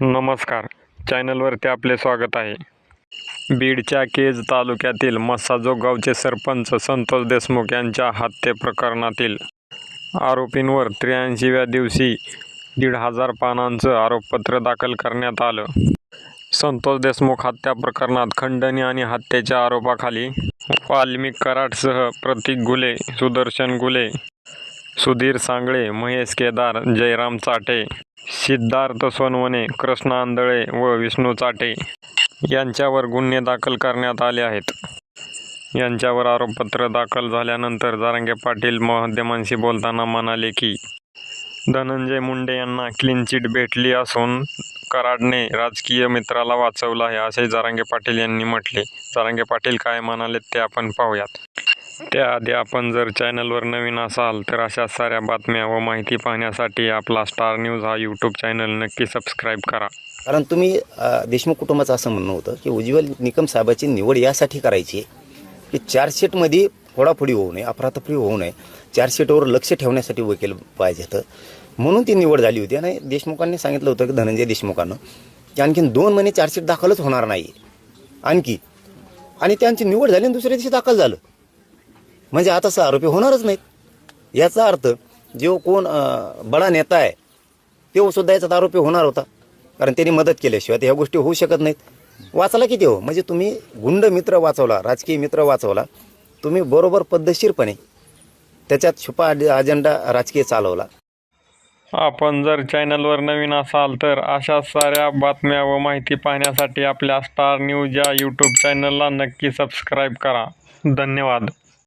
नमस्कार. चॅनलवरती आपले स्वागत आहे. बीडच्या केज तालुक्यातील मस्साजो गावचे सरपंच संतोष देशमुख यांच्या हत्ये प्रकरणातील आरोपींवर त्र्याऐंशीव्या दिवशी दीड हजार पानांचं आरोपपत्र दाखल करण्यात आलं. संतोष देशमुख हत्या प्रकरणात खंडणी आणि हत्येच्या आरोपाखाली वाल्मिक कराडसह प्रतीक गुले सुदर्शन गुले सुधीर सांगळे महेश केदार जयराम चाटे सिद्धार्थ सोनवणे कृष्ण आंधळे व विष्णू चाटे यांच्यावर गुन्हे दाखल करण्यात आले आहेत. यांच्यावर आरोपपत्र दाखल झाल्यानंतर जारंगे पाटील माध्यमांशी बोलताना म्हणाले की धनंजय मुंडे यांना क्लीन चिट भेटली असून कराडने राजकीय मित्राला वाचवलं आहे असे जारांगे पाटील यांनी म्हटले. जारांगे पाटील काय म्हणाले ते आपण पाहूयात. त्याआधी आपण जर चॅनलवर नवीन असाल तर अशा साऱ्या बातम्या व माहिती पाहण्यासाठी आपला स्टार न्यूज हा यूट्यूब चॅनल नक्की सबस्क्राईब करा. कारण तुम्ही देशमुख कुटुंबाचं असं म्हणणं होतं की उज्ज्वल निकम साहेबाची निवड यासाठी करायची आहे की चार्जशीटमध्ये फोडाफोडी होऊ नये अफरातफरी होऊ नये चार्जशीटवर लक्ष ठेवण्यासाठी वकील पाहिजे होतं. म्हणून ती निवड झाली होती आणि देशमुखांनी सांगितलं होतं की धनंजय देशमुखांनं की आणखीन दोन महिने चार्जशीट दाखलच होणार नाही. आणखी. आणि त्यांची निवड झाली आणि दुसऱ्या दिवशी दाखल झालं. म्हणजे आता असं आरोपी होणारच नाहीत. याचा अर्थ जो कोण बडा नेता आहे तो सुद्धा याचा आरोपी होणार होता. कारण त्यांनी मदत केल्याशिवाय ह्या गोष्टी होऊ शकत नाहीत. वाचला किती हो? म्हणजे तुम्ही गुंड मित्र वाचवला राजकीय मित्र वाचवला तुम्ही बरोबर पद्धतशीरपणे त्याच्यात छुपा अजेंडा राजकीय चालवला. आपण जर चॅनलवर नवीन असाल तर अशा साऱ्या बातम्या व माहिती पाहण्यासाठी आपल्या स्टार न्यूज या यूट्यूब चॅनलला नक्की सबस्क्राईब करा. धन्यवाद.